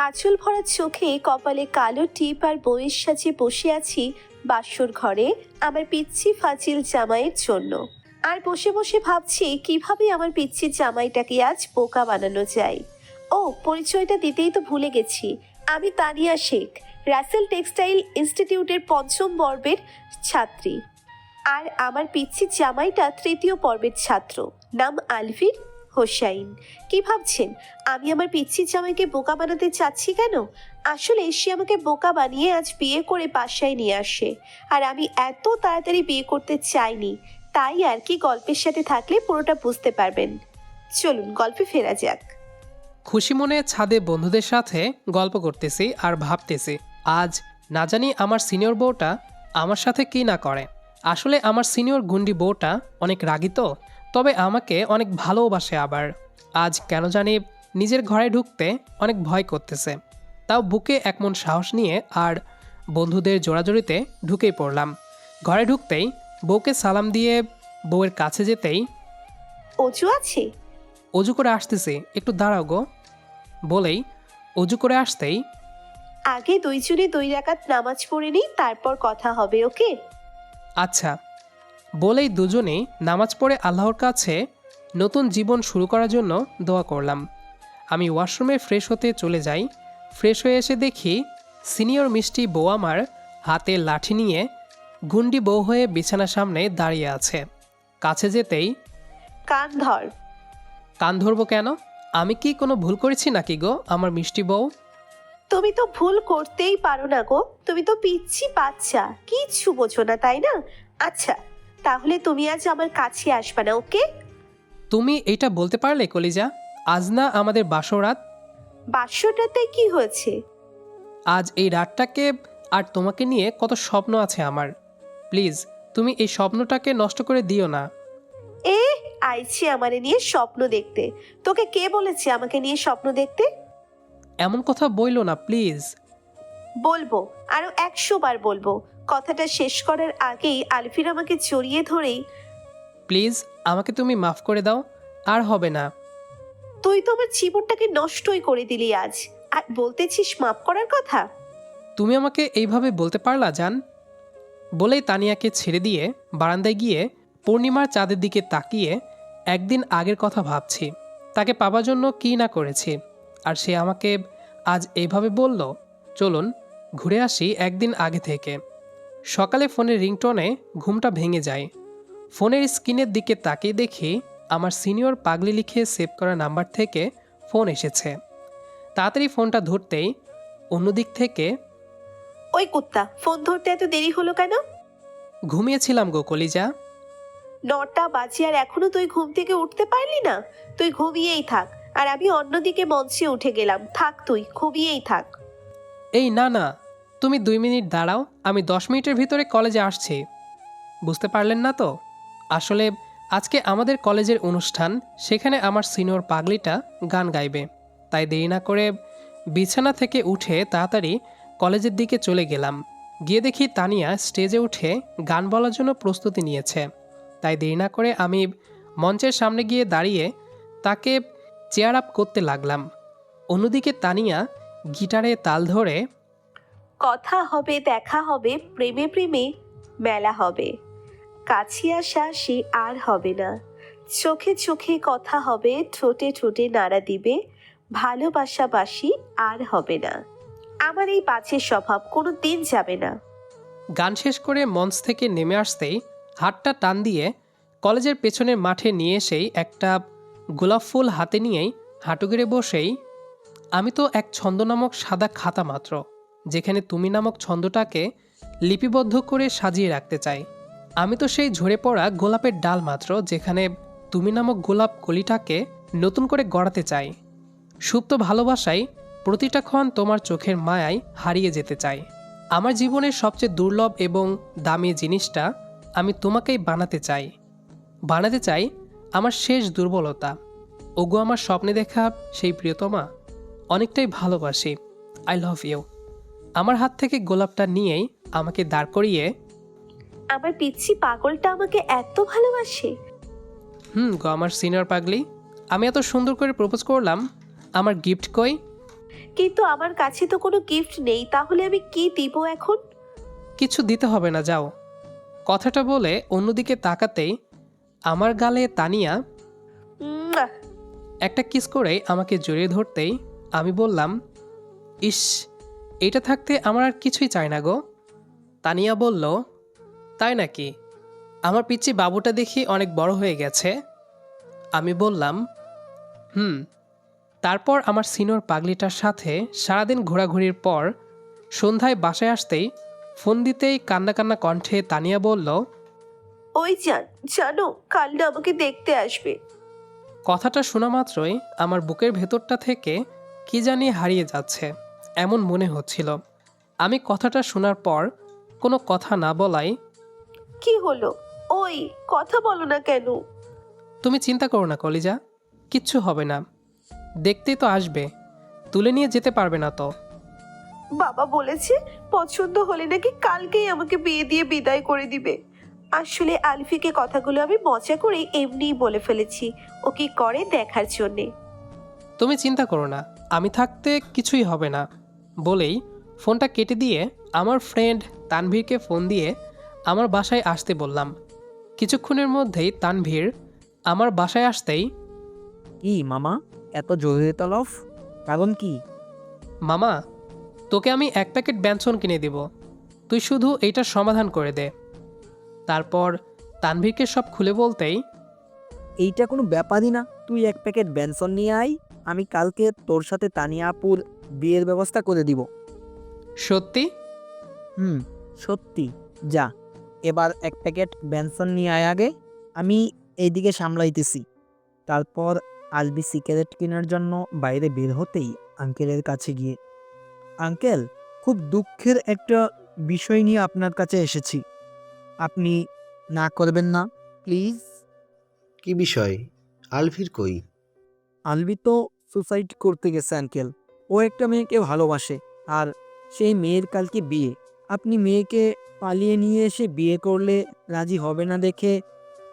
কাজল ভরা চোখে কপালে কালো টিপ আর বইয়ের সাজে বসে আছি বাসর ঘরে, আমার পিচ্ছি ফাজিল জামাইয়ের জন্য। আর বসে বসে ভাবছি, কীভাবে আমার পিচ্ছি জামাইটাকে আজ বোকা বানানো যায়? ও, পরিচয়টা দিতেই তো ভুলে গেছি। আমি তানিয়া শেখ, রাসেল টেক্সটাইল ইনস্টিটিউটের পঞ্চম পর্বের ছাত্রী। আর আমার পিচ্ছি জামাইটা তৃতীয় পর্বের ছাত্র। নাম আলভির হোসাইন, কি ভাবছেন? আমি আমার পিচ্ছি জামাইকে বোকা বানাতে চাচ্ছি কেন? আসলে সে আমাকে বোকা বানিয়ে আজ বিয়ে করে বাসায় নিয়ে আসে। আর আমি এত তাড়াতাড়ি বিয়ে করতে চাইনি, তাই আর কি গল্পের সাথে থাকলে পুরোটা বুঝতে পারবেন। চলুন, গল্পে ফেরা যাক। খুশি মনে ছাদে বন্ধুদের সাথে গল্প করতেছি আর ভাবতেছি, আজ না জানি আমার সিনিয়র বউটা আমার সাথে কি না করে। আসলে আমার সিনিয়র গুন্ডি বউটা অনেক রাগী তো তবে আমাকে অনেক ভালোবাসে আবার। আজ কেন জানি নিজের ঘরে ঢুকতে অনেক ভয় করতেছে। তাও বুকে একমন সাহস নিয়ে আর বন্ধুদের জোড়াজোড়িতে ঢুকেই পড়লাম। ঘরে ঢুকতেই বউকে সালাম দিয়ে বউয়ের কাছে যেতেই অজু আছে? অজু করে আসতেছি একটু দাঁড়াও গো। বলেই অজু করে আসতেই আগে দুইজনে দুই রাকাত নামাজ পড়ে নিই তারপর কথা হবে ওকে? আচ্ছা। বলেই দুজনেই নামাজ পড়ে আল্লাহর কাছে নতুন জীবন শুরু করার জন্য দোয়া করলাম। আমি ওয়াশরুমে ফ্রেশ হতে চলে যাই। ফ্রেশ হয়ে এসে দেখি সিনিয়র মিষ্টি বউ আমার হাতে লাঠি নিয়ে গুন্ডি বউ হয়ে বিছানার সামনে দাঁড়িয়ে আছে। কাছে যেতেই কান ধর। কান ধরবো কেন? আমি কি কোনো ভুল করেছি নাকি গো আমার মিষ্টি বউ? তুমি তো ভুল করতেই পারো না গো। তুমি তো পিচ্ছি বাচ্চা। কিচ্ছু বোঝো না তাই না? আচ্ছা তাহলে তুমি আজ আমার কাছে আসবে না ওকে? তুমি এটা বলতে পারলে কলিজা? আজ না আমাদের বাসরাত বাক্সটাতে কি হয়েছে? আজ এই রাতটাকে আর তোমাকে নিয়ে কত স্বপ্ন আছে আমার। প্লিজ তুমি এই স্বপ্নটাকে নষ্ট করে দিও না। এ আইছি আমারে নিয়ে স্বপ্ন দেখতে। তোকে কে বলেছে আমাকে নিয়ে স্বপ্ন দেখতে? এমন কথা বইলো না প্লিজ। বলব আরও একশো বার বলব। কথাটা শেষ করার আগেই আলফির আমাকে জড়িয়ে ধরেই প্লিজ আমাকে তুমি মাফ করে দাও আর হবে না। তুই তো আমার জীবনটাকে নষ্টই করে দিলি আজ। আর বলতেছিস মাফ করার কথা? তুমি আমাকে এইভাবে বলতে পারলা জান? বলেই তানিয়াকে ছেড়ে দিয়ে বারান্দায় গিয়ে পূর্ণিমার চাঁদের দিকে তাকিয়ে একদিন আগের কথা ভাবছি। তাকে পাবার জন্য কী না করেছি? আর সে আমাকে আজ এইভাবে বলল? চলুন ঘুরে আসি একদিন আগে থেকে। সকালে ফোনের রিংটোনে ঘুমটা ভেঙে যায়। ফোনের স্ক্রিনের দিকে তাকিয়ে দেখি আমার সিনিয়র পাগলি লিখে সেভ করা নাম্বার থেকে ফোন এসেছে। তাড়াতাড়ি ফোনটা ধরতেই অন্যদিক থেকে ওই কুত্তা ফোন ধরতে এত দেরি হলো কেন? ঘুমিয়েছিলাম গো কলিজা। নটা বাজে আর এখনও তুই ঘুম থেকে উঠতে পারলি না? তুই ঘুমিয়েই থাক আর আমি অন্যদিকে মঞ্চে উঠে গেলাম। থাক তুই ঘুমিয়েই থাক। এই না না তুমি দুই মিনিট দাঁড়াও, আমি দশ মিনিটের ভিতরে কলেজে আসছি। বুঝতে পারলেন না তো? আসলে আজকে আমাদের কলেজের অনুষ্ঠান, সেখানে আমার সিনিয়র পাগলিটা গান গাইবে। তাই দেরি না করে বিছানা থেকে উঠে তাড়াতাড়ি কলেজের দিকে চলে গেলাম। গিয়ে দেখি তানিয়া স্টেজে উঠে গান বলার জন্য প্রস্তুতি নিয়েছে। তাই দেরি না করে আমি মঞ্চের সামনে গিয়ে দাঁড়িয়ে তাকে চেয়ার আপ করতে লাগলাম। অন্যদিকে তানিয়া গিটারে তাল ধরে কথা হবে, দেখা হবে, প্রেমে প্রেমে মেলা হবে। কাছে আসা সে আর হবে না। চোখে চোখে কথা হবে, ঠোঁটে ঠোঁটে নাড়া দিবে ভালোবাসা বাসি আর হবে না। আমার এই বাজে স্বভাব কোনো দিন যাবে না। গান শেষ করে মঞ্চ থেকে নেমে আসতেই হাতটা টান দিয়ে কলেজের পেছনের মাঠে নিয়ে এসেই একটা গোলাপ ফুল হাতে নিয়েই হাঁটু গেড়ে বসেই, আমি তো এক ছন্দ নামক সাদা খাতা মাত্র। যেখানে তুমি নামক ছন্দটাকে লিপিবদ্ধ করে সাজিয়ে রাখতে চাই। আমি তো সেই ঝরে পড়া গোলাপের ডাল মাত্র, যেখানে তুমি নামক গোলাপ কলিটাকে নতুন করে গড়াতে চাই। সুপ্ত ভালোবাসায় প্রতিটা ক্ষণ তোমার চোখের মায়ায় হারিয়ে যেতে চাই। আমার জীবনের সবচেয়ে দুর্লভ এবং দামি জিনিসটা আমি তোমাকেই বানাতে চাই। বানাতে চাই আমার শেষ দুর্বলতা। ওগো, আমার স্বপ্নে দেখা সেই প্রিয়তমা। অনেকটাই ভালোবাসি। I love you. আমার হাত থেকে গোলাপটা নিয়েই আমাকে দাঁড় করিয়ে আমার পিচ্ছি পাগলটা আমাকে এত ভালোবাসে। হুম গো আমার সিনিয়র পাগলি আমি এত সুন্দর করে প্রপোজ করলাম আমার গিফট কই? কিন্তু আমার কাছে তো কোনো গিফট নেই তাহলে আমি কি দিব এখন? কিছু দিতে হবে না যাও। কথাটা বলে অন্যদিকে তাকাতেই আমার গালে তানিয়া। একটা কিস করে আমাকে জড়িয়ে ধরতেই আমি বললাম ইস এটা থাকতে আমার আর কিছুই চাই না গো। তানিয়া বলল তাই নাকি? আমার পিচ্ছি বাবুটা দেখি অনেক বড় হয়ে গেছে। আমি বললাম হুম। তারপর আমার সিনোর পাগলিটার সাথে সারাদিন ঘোরাঘুরির পর সন্ধ্যায় বাসায় আসতেই ফোন দিতেই কান্না কান্না কণ্ঠে তানিয়া বলল ওই যান জানো কাল না আমাকে দেখতে আসবে। কথাটা শোনা মাত্রই আমার বুকের ভেতরটা থেকে কি জানি হারিয়ে যাচ্ছে। এমন মনে হচ্ছিল। আমি কথাটা শোনার পর কোনো কথা না বলাই কি হলো? ওই কথা বলো না কেন? তুমি চিন্তা করো না কলিজা কিচ্ছু হবে না। দেখতেই তো আসবে তুলে নিয়ে যেতে পারবে না তো। বাবা বলেছে পছন্দ হলে নাকি কালকেই আমাকে বিয়ে দিয়ে বিদায় করে দিবে। আসলে আলফিকে কথাগুলো আমি মজা করে এমনিই বলে ফেলেছি। ও কি করে দেখার জন্যে? তুমি চিন্তা করো না আমি থাকতে কিছুই হবে না। বলেই ফোনটা কেটে দিয়ে আমার ফ্রেন্ড তানভীরকে ফোন দিয়ে আমার বাসায় আসতে বললাম। কিছুক্ষণের মধ্যেই তানভীর আমার বাসায় আসতেই কি মামা এত জরুরি তলফ কারণ কি? মামা তোকে আমি এক প্যাকেট ব্যঞ্জন কিনে দেব। তুই শুধু এইটার সমাধান করে দে। তারপর তানভীরকে সব খুলে বলতেই এইটা কোনো ব্যাপারই না। তুই এক প্যাকেট বেনসন নিয়ে আয়। আমি কালকে তোর সাথে তানিয়া আপুর বিয়ের ব্যবস্থা করে দিব। সত্যি? হুম সত্যি। যা এবার এক প্যাকেট বেনসন নিয়ে আয় আগে। আমি এইদিকে সামলাইতেছি। তারপর আলবি সিগারেট কেনার জন্য বাইরে বের হতেই আঙ্কেলের কাছে গিয়ে আঙ্কেল খুব দুঃখের একটা বিষয় নিয়ে আপনার কাছে এসেছি। আপনি না করবেন না প্লিজ? কি বিষয়? আলভির কই? আলভি তো সুসাইড করতে গেছে আঙ্কেল। ও একটা মেয়েকে ভালোবাসে আর সেই মেয়ের কালকে বিয়ে। আপনি মেয়েকে পালিয়ে নিয়ে এসে বিয়ে করলে রাজি হবে না দেখে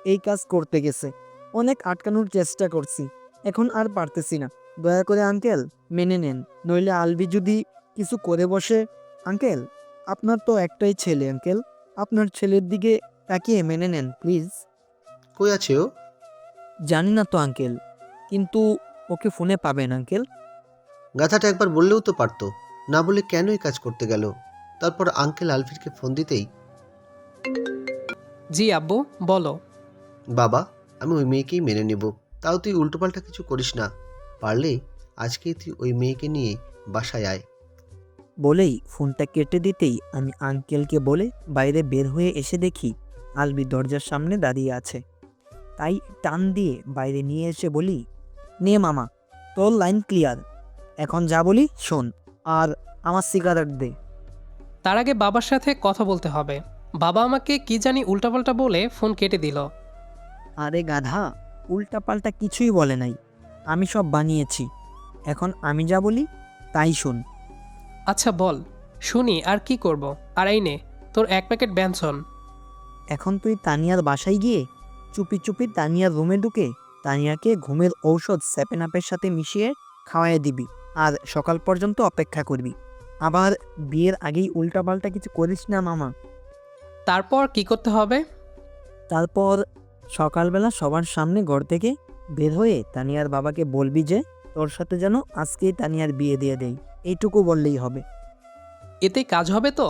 এই কাজ করতে গেছে। অনেক আটকানোর চেষ্টা করছি এখন আর পারতেছি না। দয়া করে আঙ্কেল মেনে নেন। নইলে আলবি যদি কিছু করে বসে আঙ্কেল আপনার তো একটাই ছেলে আঙ্কেল। আপনার ছেলের দিকে তাকিয়ে মেনে নেন প্লিজ। কই আছে ও? জানি না তো আঙ্কেল। কিন্তু ওকে ফোনে পাবেন আঙ্কেল। গাথাটা একবার বললেও তো পারতো না বলে কেন এই কাজ করতে গেল? তারপর আঙ্কেল আলফিরকে ফোন দিতেই জি আব্বু বলো। বাবা আমি ওই মেয়েকেই মেনে নেব তাও তুই উল্টোপাল্টা কিছু করিস না। পারলে আজকেই তুই ওই মেয়েকে নিয়ে বাসায় আয়। বলেই ফোনটা কেটে দিতেই আমি আঙ্কেলকে বলে বাইরে বের হয়ে এসে দেখি আলবি দরজার সামনে দাঁড়িয়ে আছে। তাই টান দিয়ে বাইরে নিয়ে এসে বলি নে মামা তোর লাইন ক্লিয়ার। এখন যা বলি শোন আর আমার সিগারেট দে। তার আগে বাবার সাথে কথা বলতে হবে। বাবা আমাকে কি জানি উল্টাপাল্টা বলে ফোন কেটে দিল। আরে গাধা উল্টাপাল্টা কিছুই বলে নাই। আমি সব বানিয়েছি। এখন আমি যা বলি তাই শোন। আচ্ছা বল শুনি আর কি করব? আর এই নে তোর এক প্যাকেট ব্যঞ্জন এখন তুই তানিয়ার বাসায় গিয়ে চুপি চুপি তানিয়ার রুমে ঢুকে তানিয়াকে ঘুমের ঔষধ সেভেন আপের সাথে মিশিয়ে খাওয়াই দিবি। আর সকাল পর্যন্ত অপেক্ষা করবি। আবার বিয়ের আগেই উল্টাপাল্টা কিছু করিস না মামা। তারপর কি করতে হবে? তারপর সকালবেলা সবার সামনে ঘর থেকে বের হয়ে তানিয়ার বাবাকে বলবি যে তোর সাথে যেন আজকেই তানিয়ার বিয়ে দিয়ে দেই। এইটুকু বললেই হবে। এতে কাজ হবে তো?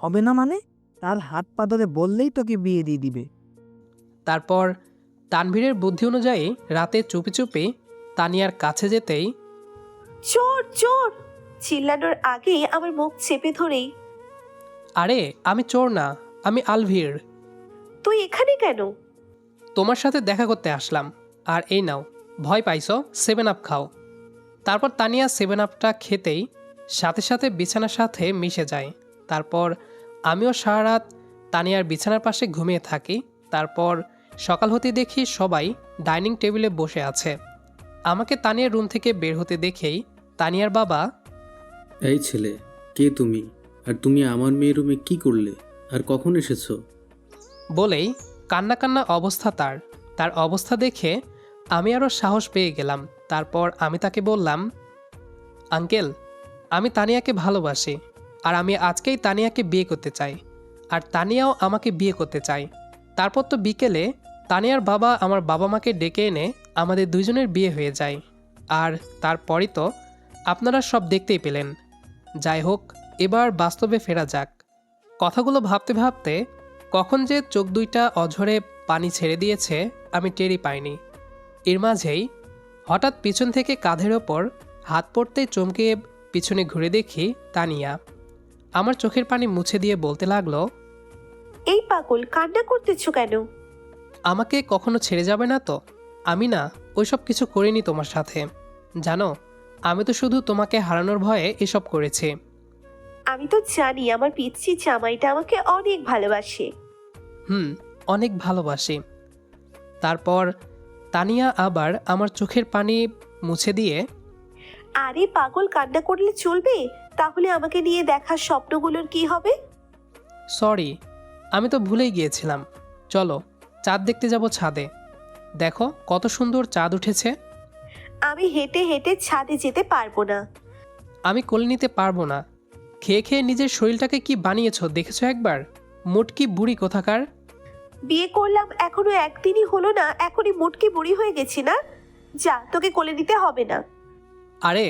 হবে না মানে? তার হাত পা ধরে বললেই তোকে বিয়ে দিয়ে দিবে। তারপর তানভীরের বুদ্ধি অনুযায়ী রাতে চুপি চুপি তানিয়ার কাছে যেতেই চোর চোর! চিল্লানোর আগেই আমার মুখ চেপে ধরেই। আরে আমি চোর না আমি আলভীর। তুই এখানে কেন? তোমার সাথে দেখা করতে আসলাম। আর এই নাও ভয় পাইছো সেভেন আপ খাও। তারপর তানিয়া সেভেন আপটা খেতেই সাথে সাথে বিছানার সাথে মিশে যায়। তারপর আমিও সারা রাত তানিয়ার বিছানার পাশে ঘুমিয়ে থাকি। তারপর সকাল হতে দেখি সবাই ডাইনিং টেবিলে বসে আছে। আমাকে তানিয়ার রুম থেকে বের হতে দেখেই তানিয়ার বাবা? এই ছেলে কে তুমি? আর তুমি আমার মেয়ের রুমে কি করলে? আর কখন এসেছ? বলেই কান্না কান্না অবস্থা তার। তার অবস্থা দেখে আমি আরও সাহস পেয়ে গেলাম। তারপর আমি তাকে বললাম আঙ্কেল আমি তানিয়াকে ভালোবাসি আর আমি আজকেই তানিয়াকে বিয়ে করতে চাই। আর তানিয়াও আমাকে বিয়ে করতে চাই। তারপর তো বিকেলে তানিয়ার বাবা আমার বাবা মাকে ডেকে এনে আমাদের দুজনের বিয়ে হয়ে যায়। আর তারপরই তো আপনারা সব দেখতেই পেলেন। যাই হোক এবার বাস্তবে ফেরা যাক। কথাগুলো ভাবতে ভাবতে কখন যে চোখ দুইটা অঝরে পানি ছেড়ে দিয়েছে আমি টেরই পাইনি। এর মাঝেই হঠাৎ পিছন থেকে কাঁধের ওপর হাত পড়তে চমকে পিছনে ঘুরে দেখি তানিয়া। আমার চোখের পানি মুছে দিয়ে বলতে লাগল এই পাগল কান্না করতেছো কেন? আমাকে কখনো ছেড়ে যাবে না তো? আমি না ওইসব কিছু করিনি তোমার সাথে। জানো আমি তো শুধু তোমাকে হারানোর ভয়ে এসব করেছি। আমি তো জানি আমার পিচ্ছি জামাইটা আমাকে অনেক ভালোবাসে। হুম অনেক ভালোবাসি। তারপর তানিয়া আবার আমার চোখের পানি মুছে দিয়ে আরে পাগল কান্না করলে চলবে? তাহলে আমাকে নিয়ে দেখা স্বপ্নগুলোর কি হবে? সরি আমি তো ভুলেই গিয়েছিলাম। চলো চাঁদ দেখতে যাব ছাদে। দেখো কত সুন্দর চাঁদ উঠেছে। আমি হেঁটে হেঁটে ছাদে যেতে পারব না। আমি কোলে নিতে পারব না। খেয়ে খেয়ে নিজের শরীরটাকে কি বানিয়েছো দেখেছ একবার? মোটকি বুড়ি কোথাকার? বিয়ে করলাম এখনও একদিনই হলো না এখনই মুটকি বুড়ি হয়ে গেছি না? যা তোকে কোলে নিতে হবে না। আরে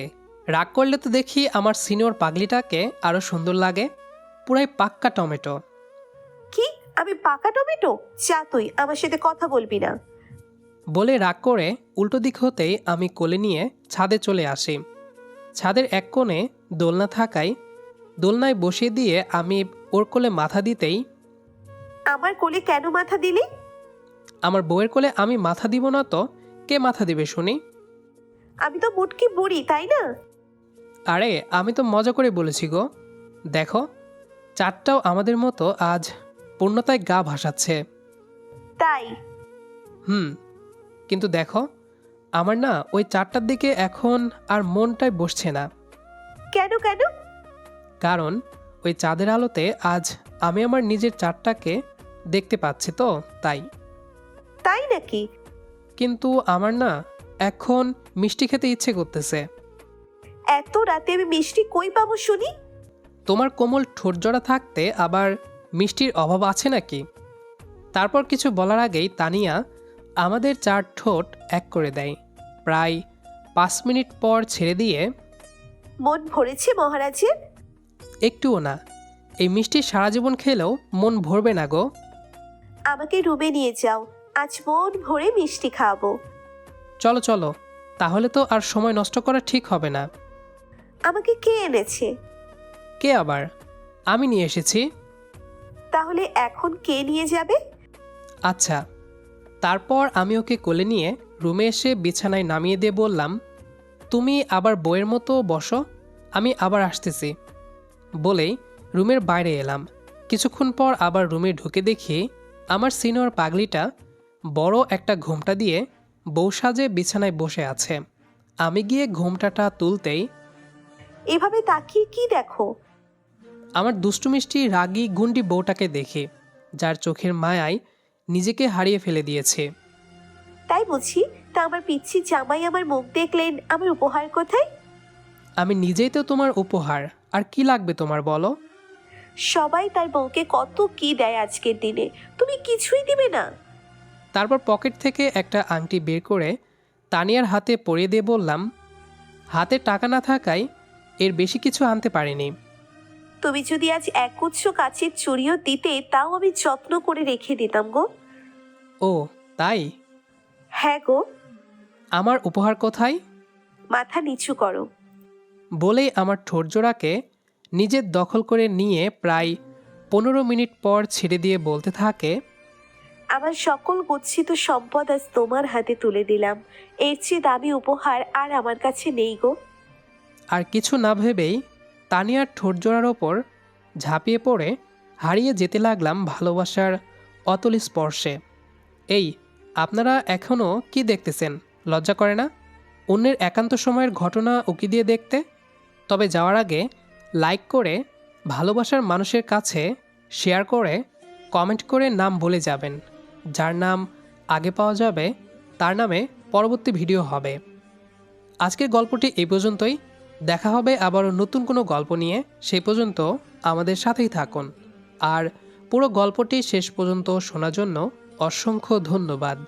রাগ করলে তো দেখি আমার সিনিয়র পাগলিটাকে আরও সুন্দর লাগে। পুরাই পাক্কা টমেটো। কি? আমি পাকা টমেটো? যা তুই আমার সাথে কথা বলবি না। বলে রাগ করে উল্টো দিক হতেই আমি কোলে নিয়ে ছাদে চলে আসি। ছাদের এক কোণে দোলনা থাকায় দোলনায় বসিয়ে দিয়ে আমি ওর কোলে মাথা দিতেই আমার কোলে কেন মাথা দিলি? আমার বউয়ের কোলে আমি মাথা দিব না তো কে মাথা দিবে শুনি? আমি তো মুটকি বুড়ি তাই না? আরে আমি তো মজা করে বলেছি গো। দেখো চারটাও আমাদের মতো আজ পূর্ণতায় গা ভাসাচ্ছে। তাই? হুম কিন্তু দেখো আমার না ওই চারটার দিকে এখন আর মনটাই বসছে না। কেন কেন? কারণ ওই চাঁদের আলোতে আজ আমি আমার নিজের চারটাকে দেখতে পাচ্ছি তো তাই। তাই নাকি? কিন্তু আমার না এখন মিষ্টি খেতে ইচ্ছে করতেছে। এত রাতে আমি মিষ্টি কই পাবো শুনি? তোমার কোমল ঠোঁটজোড়া থাকতে আবার মিষ্টির অভাব আছে নাকি? তারপর কিছু বলার আগেই তানিয়া আমাদের চার ঠোঁট এক করে দেয়। প্রায় পাঁচ মিনিট পর ছেড়ে দিয়ে মন ভরেছে মহারাজের? একটুও না। এই মিষ্টি সারা জীবন খেলেও মন ভরবে না গো। আমাকে রুমে নিয়ে যাও। আজ মন ভরে মিষ্টি খাওয়াবো চলো চলো। তাহলে তো আর সময় নষ্ট করা ঠিক হবে না। আমাকে কে এনেছে? কে আবার? আমি নিয়ে এসেছি। তাহলে এখন কে নিয়ে যাবে? আচ্ছা। তারপর আমি ওকে কোলে নিয়ে রুমে এসে বিছানায় নামিয়ে দিয়ে বললাম তুমি আবার বইয়ের মতো বসো আমি আবার আসতেছি। বলেই রুমের বাইরে এলাম। কিছুক্ষণ পর আবার রুমে ঢুকে দেখি আমার সিনিয়র পাগলিটা বড় একটা ঘোমটা দিয়ে বউ সাজে বিছানায় বসে আছে। আমি গিয়ে ঘোমটাটা তুলতেই এভাবে তাকিয়ে কি দেখো? আমার দুষ্টু মিষ্টি রাগী গুন্ডি বউটাকে দেখি যার চোখের মায়ায় নিজেকে হারিয়ে ফেলে দিয়েছে। তাই বুঝি তা আমার পিচ্ছি জামাই আমার মুখ দেখলেন আমার উপহার কোথায়? আমি নিজেই তো তোমার উপহার আর কি লাগবে তোমার বলো? সবাই তার বউকে কত কি দেয় আজকের দিনে তুমি কিছুই দিবে না। তারপর পকেট থেকে একটা আংটি বের করে তানিয়ার হাতে পরিয়ে দিয়ে বললাম হাতে টাকা না থাকায় এর বেশি কিছু আনতে পারিনি। তুমি যদি আজ একগুচ্ছ কাছের চুড়িও দিতে তাও আমি যত্ন করে রেখে দিতাম গো। ও তাই? হ্যাঁ গো। আমার উপহার কোথায়? মাথা নিচু করো। বলেই আমার ঠোঁটজোড়াকে নিজের দখল করে নিয়ে প্রায় পনেরো মিনিট পর ছেড়ে দিয়ে বলতে থাকে আমার সকল গচ্ছিত সম্পদ আজ তোমার হাতে তুলে দিলাম। এর চেয়ে দামি উপহার আর আমার কাছে নেই গো। আর কিছু না ভেবেই তানিয়ার ঠোঁটজোড়ার ওপর ঝাঁপিয়ে পড়ে হারিয়ে যেতে লাগলাম ভালোবাসার অতল স্পর্শে। এই, আপনারা এখনও কি দেখতেছেন? লজ্জা করে না? অন্যের একান্ত সময়ের ঘটনা উকি দিয়ে দেখতে? তবে যাওয়ার আগে লাইক করে ভালোবাসার মানুষের কাছে শেয়ার করে কমেন্ট করে নাম বলে যাবেন। যার নাম আগে পাওয়া যাবে, তার নামে পরবর্তী ভিডিও হবে। আজকের গল্পটি এই পর্যন্তই। দেখা হবে আবারও নতুন কোনো গল্প নিয়ে, সেই পর্যন্ত আমাদের সাথেই থাকুন। আর পুরো গল্পটি শেষ পর্যন্ত শোনার জন্য অসংখ্য ধন্যবাদ।